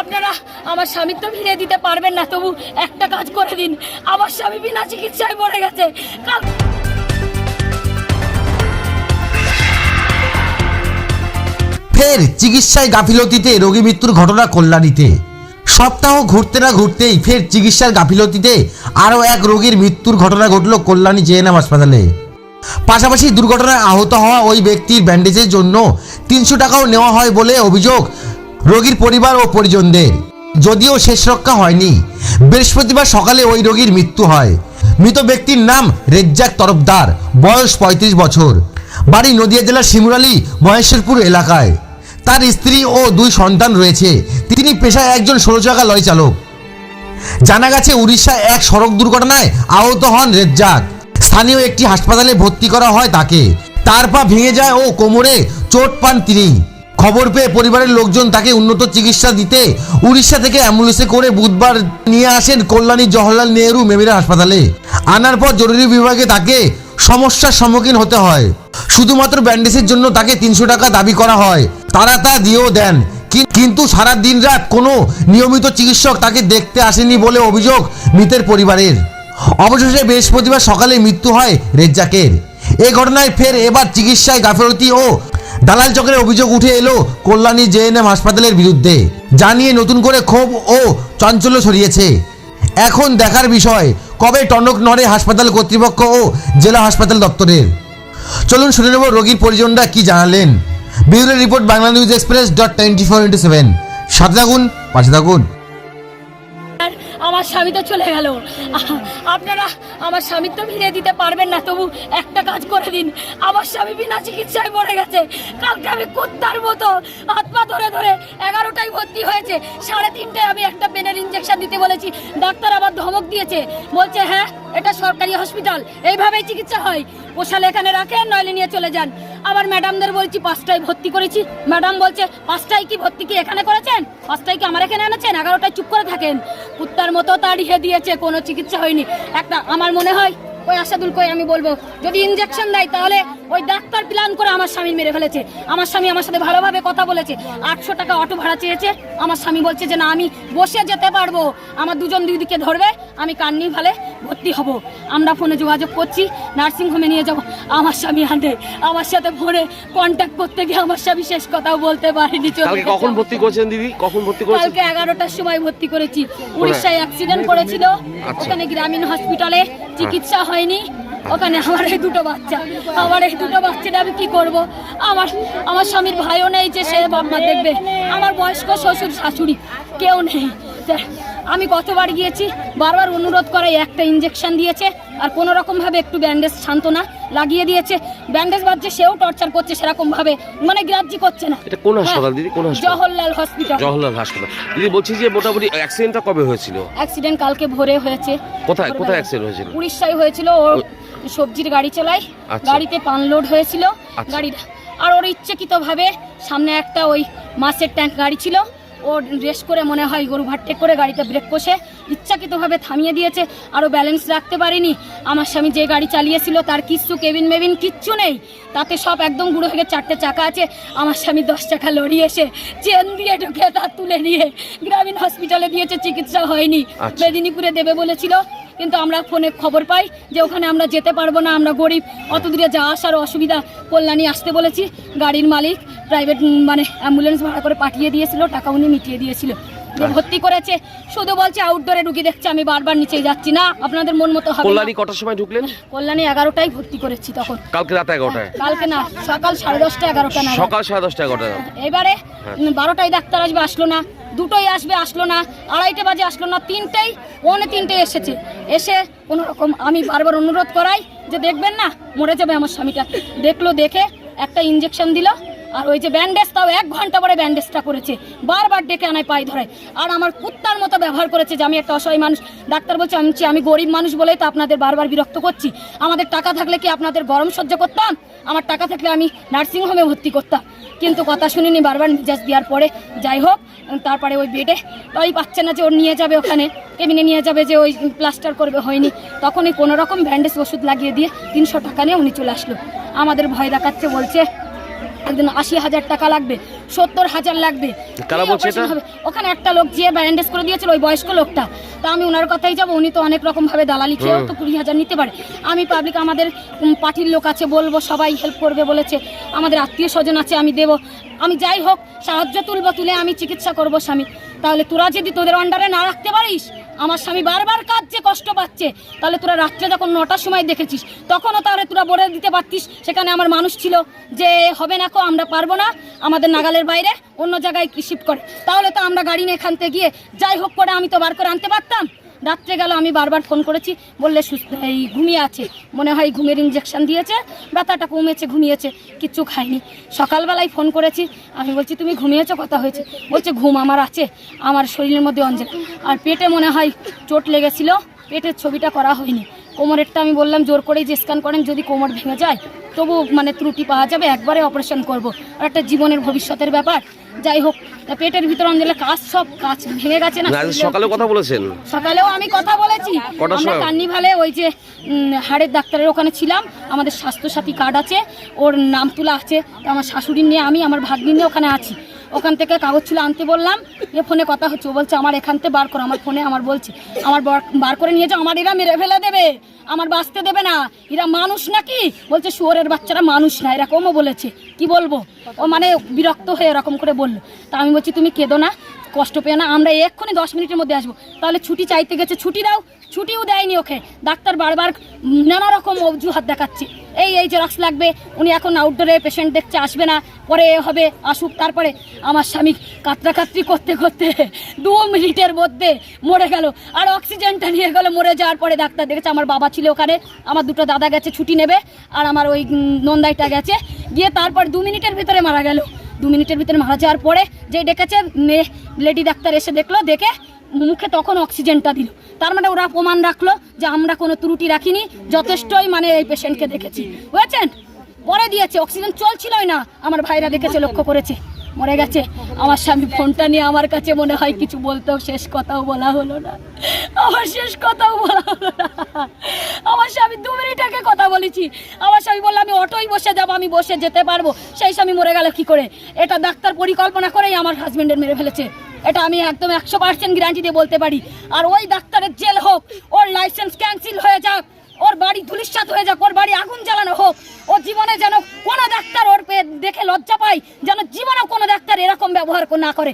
আপনারা আমার স্বামীর তো ফিরে দিতে পারবেন না, তবু একটা কাজ করে দিন। আমার স্বামী বিনা চিকিৎসায় পড়ে গেছে। ফের চিকিৎসায় গাফিলতিতে রোগী মৃত্যুর ঘটনা কল্যাণীতে। সপ্তাহ ঘুরতে না ঘুরতেই ফের চিকিৎসার গাফিলতিতে আরও এক রোগীর মৃত্যুর ঘটনা ঘটল কল্যাণী জেএনএম হাসপাতালে। পাশাপাশি দুর্ঘটনায় আহত হওয়া ওই ব্যক্তির ব্যান্ডেজের জন্য তিনশো টাকাও নেওয়া হয় বলে অভিযোগ রোগীর পরিবার ও পরিজনদের। যদিও শেষ রক্ষা হয়নি। বৃহস্পতিবার সকালে ওই রোগীর মৃত্যু হয়। মৃত ব্যক্তির নাম রেজ্জাক তরফদার, বয়স পঁয়ত্রিশ বছর। বাড়ি নদিয়া জেলার শিমুরালী, মহেশ্বরপুর এলাকায়। তার স্ত্রী ও দুই সন্তান রয়েছে। তিনি পেশায় একজন ষোলো চাকা চালক। জানা গেছে, উড়িষ্যায় এক সড়ক দুর্ঘটনায় আহত হন রেজ্জাক। স্থানীয় একটি হাসপাতালে ভর্তি করা হয় তাকে। তার পা ভেঙে যায় ও কোমরে চোট পান তিনি। খবর পেয়ে পরিবারের লোকজন তাকে উন্নত চিকিৎসা দিতে উড়িষ্যা থেকে অ্যাম্বুলেন্সে করে বুধবার নিয়ে আসেন কল্যাণী জওহরলাল নেহরু মেমোরিয়াল হাসপাতালে। আনার পর জরুরি বিভাগে তাকে সমস্যার সম্মুখীন হতে হয়। শুধুমাত্র ব্যান্ডেজের জন্য তাকে তিনশো টাকা দাবি করা হয়। তারা তা দিয়েও দেন। কিন্তু সারা দিন রাত কোনো নিয়মিত চিকিৎসক তাকে দেখতে আসেনি বলে অভিযোগ মৃতের পরিবারের। অবশেষে বৃহস্পতিবার সকালে মৃত্যু হয় রেজ্জাকের। এ ঘটনায় ফের এবার চিকিৎসায় গাফিলতি ও দালাল চক্রের অভিযোগ উঠে এলো কল্যাণী জেএনএম হাসপাতালের বিরুদ্ধে জানিয়ে নতুন করে ক্ষোভ ও চাঞ্চল্য ছড়িয়েছে। এখন দেখার বিষয়, কবে টনক নড়ে হাসপাতাল কর্তৃপক্ষ ও জেলা হাসপাতাল দপ্তরের? চলুন শুনে নেব রোগীর পরিজনরা কি জানালেন। Bureau report Bangla news express dot twenty four into seven. সাথে থাকুন, পাশে থাকুন। আমার স্বামী তো চলে গেল। আপনারা আমার স্বামীর তো ফিরে দিতে পারবেন না, তবু একটা কাজ করে দিন। আমার স্বামী বিনা চিকিৎসায় পড়ে গেছে। কালকে আমি কুত্তার মতো হাত পা ধরে ধরে এগারোটায় ভর্তি হয়েছে। সাড়ে তিনটায় আমি একটা পেনের ইঞ্জেকশন দিতে বলেছি। ডাক্তার আবার ধমক দিয়েছে। বলছে হ্যাঁ এটা সরকারি হসপিটাল এইভাবেই চিকিৎসা হয়। পোষালে এখানে রাখেন, নইলে নিয়ে চলে যান। আবার ম্যাডামদের বলছি, পাঁচটায় ভর্তি করেছি। ম্যাডাম বলছে, পাঁচটায় কি ভর্তি কি এখানে করেছেন? পাঁচটায় কি আমার এখানে এনেছেন? এগারোটায় চুপ করে থাকেন। কুত্তার মতো তার তাড়িয়ে দিয়েছে, কোনো চিকিৎসা হয়নি। একটা আমার মনে হয়, ওই আশাদুল কই আমি বলব, যদি ইনজেকশন দেয় তাহলে ওই ডাক্তার প্ল্যান করে আমার স্বামী মেরে ফেলেছে। আমার স্বামী আমার সাথে ভালোভাবে কথা বলেছে। আটশো টাকা অটো ভাড়া চেয়েছে। আমার স্বামী বলছে যে, না, আমি বসে যেতে পারব। আমার দুজন দিদিকে ধরবে। আমি কান্নি ভালে ভর্তি হব। আমরা ফোনে যোগাযোগ করছি নার্সিং হোমে নিয়ে যাব। আমার স্বামী আনতে আমার সাথে ফোনে কন্ট্যাক্ট করতে গিয়ে আমার স্বামী শেষ কথাও বলতে পারিনি কালকে কখন ভর্তি করেছেন দিদি? কখন ভর্তি করেছেন? কালকে এগারোটার সময় ভর্তি করেছি। উড়িষ্যায় অ্যাক্সিডেন্ট করেছিল। আচ্ছা। ওখানে গ্রামীণ হসপিটালে চিকিৎসা হয়নি। ওখানে আমার এই দুটো বাচ্চা। আমার এই দুটো বাচ্চাটা আমি কি করব? আমার আমার স্বামীর ভাইও নেই যে সে বাবা দেখবে। আমার বয়স্ক শ্বশুর শাশুড়ি কেউ নেই। আমি কতবার গিয়েছি বারবার অনুরোধ করাই একটা ইঞ্জেকশন দিয়েছে আর কোনো রকমভাবে একটু ব্যান্ডেজ সান্ত্বনা লাগিয়ে দিয়েছে। ব্যান্ডেজ বাজছে সেও টর্চার করছে সেরকমভাবে মানে গ্রাহ্য করছে না। এটা কোন হ্যাঁ, হাসপাতাল দিদি? কোন হাসপাতাল? জওহরলাল হসপিটাল জওহরলাল হাসপাতাল। দিদি বলছি যে মোটামুটি অ্যাক্সিডেন্টটা কবে হয়েছিল? অ্যাক্সিডেন্ট কালকে ভোরে হয়েছে। কোথায়? কোথায় অ্যাক্সিডেন্ট হয়েছিল? উড়িষ্যায় হয়েছিল ও সবজির গাড়ি চালায় আচ্ছা। গাড়িতে পান লোড হয়েছিল আচ্ছা। গাড়ির আর ওর ইচ্ছাকৃতভাবে সামনে একটা ওই মাছের ট্যাঙ্ক গাড়ি ছিল ও রেস করে মনে হয় গরু ভাট্টেক করে গাড়িতে ব্রেক কষে ইচ্ছাকৃতভাবে থামিয়ে দিয়েছে আরও ব্যালেন্স রাখতে পারিনি। আমার স্বামী যে গাড়ি চালিয়েছিল তার কিচ্ছু কেবিন মেবিন কিচ্ছু নেই। তাতে সব একদম গুঁড়ো হয়ে চারটে চাকা আছে। আমার স্বামী দশ চাকা লড়ি এসে চেন দিয়ে ঢুকে তার তুলে নিয়ে গ্রামীণ হসপিটালে দিয়েছে চিকিৎসা হয়নি। আচ্ছা। মেদিনীপুরে দেবে বলেছিল কিন্তু আমরা ফোনে খবর পাই যে ওখানে আমরা যেতে পারব না আমরা গরিব। অত দূরে যাওয়া আসার অসুবিধা কল্যাণী আসতে বলেছি গাড়ির মালিক। প্রাইভেট মানে অ্যাম্বুলেন্স ভাড়া করে পাঠিয়ে দিয়েছিল টাকা উনি মিটিয়ে দিয়েছিল। ভর্তি করেছে শুধু বলছে আউটডোরে রুগী দেখছে আমি বারবার নিচে যাচ্ছি না আপনাদের মন মতো হবে। কল্যাণী কটার সময় ঢুকলেন? কল্যাণী এগারোটায় ভর্তি করেছি তখন। কালকে রাত এগারোটায়? কালকে না সকাল সাড়ে দশটা এগারোটা না সকাল সাড়ে দশটা এগারোটায় এবারে উম, বারোটায় ডাক্তার আসবে আসলো না। দুটোই আসবে আসলো না। আড়াইটে বাজে আসলো না। তিনটেই পৌনে তিনটে এসেছে। এসে কোনো রকম আমি বারবার অনুরোধ করাই যে দেখবেন না মরে যাবে আমার স্বামীটা। দেখল দেখে একটা ইঞ্জেকশন দিল আর ওই যে ব্যান্ডেজ তাও এক ঘণ্টা পরে ব্যান্ডেজটা করেছে। বারবার ডেকে আনায় পায়ে ধরে। আর আমার কুত্তার মতো ব্যবহার করেছে যে আমি একটা অসহায় মানুষ। ডাক্তার বলছে, আমি আমি গরিব মানুষ বলেই তো আপনাদের বারবার বিরক্ত করছি। আমাদের টাকা থাকলে কি আপনাদের গরম সহ্য করতাম? আমার টাকা থাকলে আমি নার্সিংহোমে ভর্তি করতাম। কিন্তু কথা শুনিনি বারবার মেজাজ দেওয়ার পরে। যাই হোক, তারপরে ওই বেডে ওই পাচ্ছে না যে ওর নিয়ে যাবে ওখানে। কেবিনে নিয়ে যাবে যে ওই প্লাস্টার করবে, হয়নি। তখনই কোনো রকম ব্যান্ডেজ ওষুধ লাগিয়ে দিয়ে তিনশো টাকা নিয়ে উনি চলে আসলো। আমাদের ভয় দেখাচ্ছে, বলছে একদিন আশি হাজার টাকা লাগবে সত্তর হাজার লাগবে। কারা বলছে এটা? ওখানে একটা লোক যে ব্যান্ডেজ করে দিয়েছিল ওই বয়স্ক লোকটা। তা আমি ওনার কথাই যাব উনি তো অনেক রকম ভাবে দালালি খেয়েও তো কুড়ি হাজার নিতে পারে। আমি পাবলিক আমাদের পার্টির লোক আছে বলব সবাই হেল্প করবে বলেছে। আমাদের আত্মীয় স্বজন আছে আমি দেব। আমি যাই হোক সাহায্য তুলবো তুলে আমি চিকিৎসা করব স্বামী। তাহলে তোরা যদি তোদের আন্ডারে না রাখতে পারিস আমার স্বামী বারবার কাঁদছে, কষ্ট পাচ্ছে। তাহলে তোরা রাত্রে যখন নটার সময় দেখেছিস, তখনও তাহলে তোরা বলে দিতে পারতিস, সেখানে আমার মানুষ ছিল যে, হবে না কো, আমরা পারব না। আমাদের নাগালের বাইরে অন্য জায়গায় শিফট করে। তাহলে তো আমরা গাড়ি নিয়ে এখান থেকে গিয়ে, যাই হোক করে, আমি তো বার করে আনতে পারতাম। রাত্রে গেল, আমি বারবার ফোন করেছি, বললে সুস্থ, এই ঘুমিয়ে আছে। মনে হয় ঘুমের ইঞ্জেকশন দিয়েছে, ব্যথাটা কমেছে, ঘুমিয়েছে, কিচ্ছু খাইনি। সকালবেলায় ফোন করেছি, আমি বলছি, তুমি ঘুমিয়েছো? কথা হয়েছে। বলছে, ঘুম আমার আছে, আমার শরীরের মধ্যে অঞ্জল। আর পেটে মনে হয় চোট লেগেছিল, পেটের ছবিটা করা হয়নি। কোমরেরটা আমি বললাম জোর করেই যে স্ক্যান করেন যদি কোমর ভেঙে যায় তবু মানে ত্রুটি পাওয়া যাবে একবারে অপারেশন করব। আর একটা জীবনের ভবিষ্যতের ব্যাপার। যাই হোক পেটের ভিতর অঞ্জলে কাজ সব কাজ ভেঙে গেছে না। সকালে কথা বলেছেন? সকালেও আমি কথা বলেছি। আমরা? কার্নিভালে ওই যে হাড়ের ডাক্তারের ওখানে ছিলাম। আমাদের স্বাস্থ্যসাথী কার্ড আছে ওর নাম তোলা আছে। তো আমার শাশুড়ি নিয়ে আমি আমার ভাগ্নি নিয়ে ওখানে আছি। ওখান থেকে কাগজ ছিল আনতে বললাম যে ফোনে কথা হচ্ছে, ও বলছে, আমার এখান থেকে বার করো। আমার ফোনে আমার বলছে, আমার বার- বার করে নিয়ে যাও, আমার এরা মেরে ফেলে দেবে, আমার বাঁচতে দেবে না, এরা মানুষ নাকি? বলছে, শুয়োরের বাচ্চারা মানুষ না, এরকমও বলেছে। কি বলব? ও মানে বিরক্ত হয়ে এরকম করে বলল। তা আমি বলছি, তুমি কেঁদো না কষ্ট পেয়ে না, আমরা এক্ষুনি দশ মিনিটের মধ্যে আসব। তাহলে ছুটি চাইতে গেছে, ছুটি দাও, ছুটিও দেয়নি ওকে। ডাক্তার বারবার নানা রকম অজুহাত দেখাচ্ছে। এই এই জেরক্স লাগবে, উনি এখন আউটডোরে পেশেন্ট দেখছে, আসবে না, পরে হবে, আসুক, তারপরে আমার স্বামী কাতরাকাতরি করতে করতে দু মিনিটের মধ্যে মরে গেল। আর অক্সিজেনটা নিয়ে গেল, মরে যাওয়ার পরে ডাক্তার দেখেছে আমার বাবা ছিল ওখানে, আমার দুটো দাদা গেছে, ছুটি নেবে, আর আমার ওই নন্দাইটা গেছে, গিয়ে তারপর দু মিনিটের ভিতরে মারা গেল। দু মিনিটের ভিতরে মারা যাওয়ার পরে যে ডেকেছে মেয়ে লেডি ডাক্তার এসে দেখল, দেখে মুখে তখন অক্সিজেনটা দিল। তার মানে ওরা প্রমাণ রাখল যে আমরা কোনো ত্রুটি রাখিনি, যথেষ্টই মানে এই পেশেন্টকে দেখেছি। বুঝেছেন? পরে দিয়েছে অক্সিজেন চলছিলই না, আমার ভাইরা দেখেছে, লক্ষ্য করেছে। মরে গেছে। আমার স্বামী ফোনটা নিয়ে আমার কাছে মনে হয় কিছু বলতেও শেষ কথাও বলা হলো না। আমার শেষ কথাও বলা হলো না। আমার স্বামী দু মিনিট আগে কথা বলেছি। আমার স্বামী বলল, আমি অটোই বসে যাব, আমি বসে যেতে পারব। সেই স্বামী মরে গেল কি করে? এটা ডাক্তার পরিকল্পনা করেই আমার হাজবেন্ডের মেরে ফেলেছে। এটা আমি একদম একশো পার্সেন্ট গ্যারান্টি দিয়ে বলতে পারি। আর ওই ডাক্তারের জেল হোক, ওর লাইসেন্স ক্যান্সেল হয়ে যাক। ওর বাড়ি ধুলিশ্বাত হয়ে যাক ওর বাড়ি আগুন জ্বালানো হোক ও জীবনে যেন কোনো ডাক্তার ওর পে- দেখে লজ্জা পায় যেন জীবনে কোনো ডাক্তার এরকম ব্যবহার কো- না করে।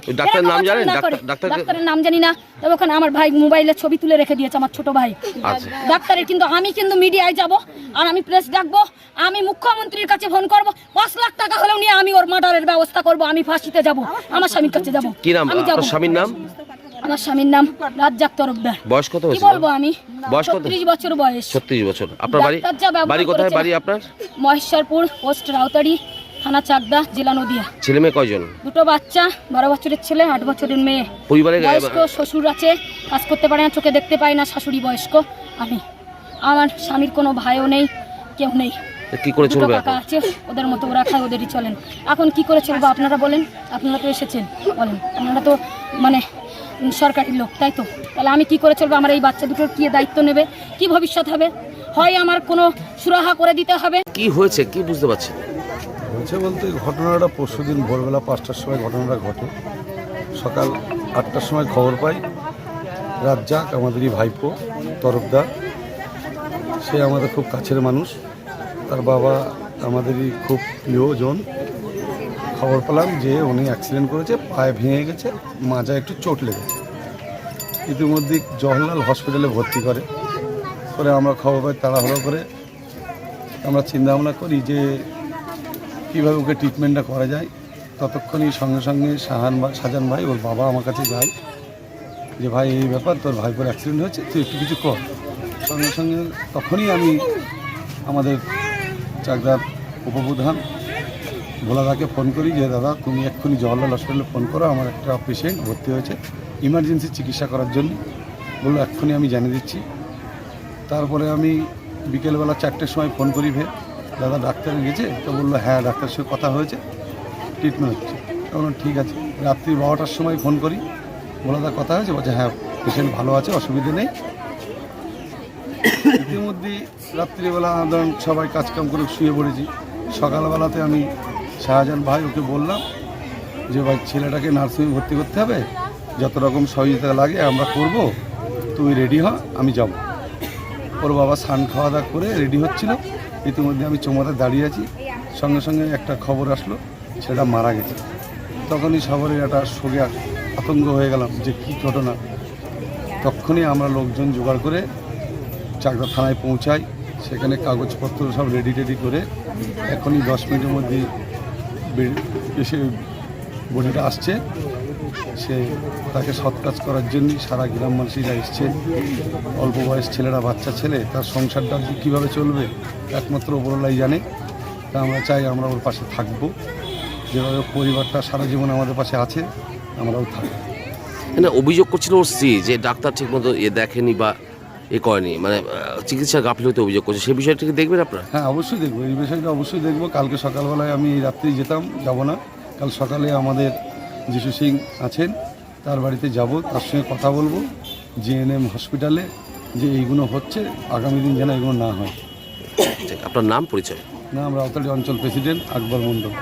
ডাক্তারের নাম জানি না তবে ওখানে আমার ভাই মোবাইলে ছবি তুলে রেখে দিয়েছে আমার ছোট ভাই। আচ্ছা। ডাক্তারের কিন্তু আমি কিন্তু মিডিয়ায় যাব আর আমি প্রেস ডাকবো আমি মুখ্যমন্ত্রীর কাছে ফোন করব পাঁচ লাখ টাকা হলেও নিয়ে আমি ওর মার্ডারের ব্যবস্থা করব আমি ফাঁসিতে যাব আমার স্বামীর কাছে যাব। আমি যাব। স্বামীর নাম? আমার স্বামীর নাম রাজ্জাক তরফদার। বয়স কত কি বলব আমি? বয়স কত? ছত্রিশ বছর বয়স। ছত্রিশ বছর। আপনার বাড়ি বাড়ি কোথায়? বাড়ি আপনার? মহেশ্বরপুর পোস্ট রাউতাড়ি থানা চাকদা জেলা নদিয়া। ছেলে মেয়ে কয়জন? দুটো বাচ্চা বারো বছরের ছেলে আট বছরের মেয়ে। পরিবারে বয়স্ক শ্বশুর আছে কাজ করতে পারে না চোখে দেখতে পায় না শাশুড়ি বয়স্ক আমি। আমার স্বামীর কোনো ভাইও নেই কেউ নেই। কি করে চলবে কাকা আছে ওদের মতো ওরা খায় ওদেরই চলেন। এখন কি করে চলবো আপনারা বলেন আপনারা তো এসেছেন বলেন। আপনারা তো মানে সরকারি লোক তাই তো? তাহলে আমি কি করে চলবো? আমার এই বাচ্চা দুটোর কি দায়িত্ব নেবে? কি ভবিষ্যৎ হবে? হয় আমার কোনো সুরাহা করে দিতে হবে? কি হয়েছে? কি বুঝতে পারছেন হয়েছে বলতে ঘটনাটা পরশু দিন ভোরবেলা পাঁচটার সময় ঘটনাটা ঘটে। সকাল আটটার সময় খবর পাই। রাজ্জাক আমাদেরই ভাইপো তরফদার। সে আমাদের খুব কাছের মানুষ। তার বাবা আমাদেরই খুব প্রিয়জন। খবর পেলাম যে উনি অ্যাক্সিডেন্ট করেছে, পায়ে ভেঙে গেছে, মাজায় একটু চোট লেগেছে। ইতিমধ্যে জওহরলাল হসপিটালে ভর্তি করে। করে আমরা খবর পাই, তাড়াহুড়ো করে আমরা চিন্তা ভাবনা করি যে কীভাবে ওকে ট্রিটমেন্টটা করা যায়। ততক্ষণই সঙ্গে সঙ্গে শাহান ভাই সাজান ভাই, ওর বাবা আমার কাছে যায় যে, ভাই, এই ব্যাপার, তোর ভাই ভাইপোর অ্যাক্সিডেন্ট হয়েছে, তুই একটু কিছু কর। সঙ্গে সঙ্গে তখনই আমি আমাদের চাকদার উপপ্রধান ভোলাদাকে ফোন করি যে, দাদা, তুমি এক্ষুনি জওয়াহরলাল হসপিটালে ফোন করো, আমার একটা পেশেন্ট ভর্তি হয়েছে ইমার্জেন্সি চিকিৎসা করার জন্য। বলল, এক্ষুনি আমি জানিয়ে দিচ্ছি। তারপরে আমি বিকেলবেলা চারটের সময় ফোন করি ভে দাদা, ডাক্তার গেছে? তো বলল হ্যাঁ ডাক্তারের সঙ্গে কথা হয়েছে ট্রিটমেন্ট হচ্ছে। তখন ঠিক আছে। রাত্রি বারোটার সময় ফোন করি বলে দা কথা হয়েছে, বলছে হ্যাঁ পেশেন্ট ভালো আছে, অসুবিধে নেই। ইতিমধ্যেই রাত্রিবেলা ধরুন সবাই কাজকাম করে শুয়ে পড়েছি। সকালবেলাতে আমি শাহজাহান ভাই, ওকে বললাম যে ভাই, ছেলেটাকে নার্সিংহোমে ভর্তি করতে হবে। যত রকম সহযোগিতা লাগে, আমরা করব। তুই রেডি হ আমি যাব। ওর বাবা স্নান খাওয়া দাওয়া করে রেডি হচ্ছিল। ইতিমধ্যে আমি চোমাতে দাঁড়িয়ে আছি। সঙ্গে সঙ্গে একটা খবর আসলো সেটা মারা গেছে। তখনই সবারই একটা শোকে আতঙ্ক হয়ে গেলাম যে কী ঘটনা। তখনই আমরা লোকজন জোগাড় করে চাকদা থানায় পৌঁছাই। সেখানে কাগজপত্র সব রেডি টেডি করে এখনই দশ মিনিটের মধ্যে এসে আসছে। সে তাকে সৎ কাজ করার জন্যই সারা গ্রাম মানুষেরা এসছে, অল্প বয়স ছেলেরা, বাচ্চা ছেলে, তার সংসারটা কীভাবে চলবে একমাত্র ওপরলাই জানে। তা আমরা চাই আমরা ওর পাশে থাকব। যেভাবে পরিবারটা সারা জীবন আমাদের পাশে আছে, আমরাও থাকব। না, অভিযোগ করছিল ওর স্ত্রী যে ডাক্তার ঠিকমতো এ দেখেনি বা এ করেনি মানে চিকিৎসা গাফিলতি অভিযোগ করছে। সেই বিষয়টিকে দেখবেন আপনারা? হ্যাঁ অবশ্যই দেখব। এই বিষয়টা অবশ্যই দেখব। কালকে সকালবেলায় আমি এই রাত্রেই যেতাম যাব না। কাল সকালে আমাদের যিশু সিং আছেন তার বাড়িতে যাব তার সঙ্গে কথা বলব। জিএনএম হসপিটালে যে এইগুলো হচ্ছে আগামী দিন যেন এগুলো না হয়। আপনার নাম পরিচয়? না আমরা আওতালি অঞ্চল প্রেসিডেন্ট আকবর মন্ডল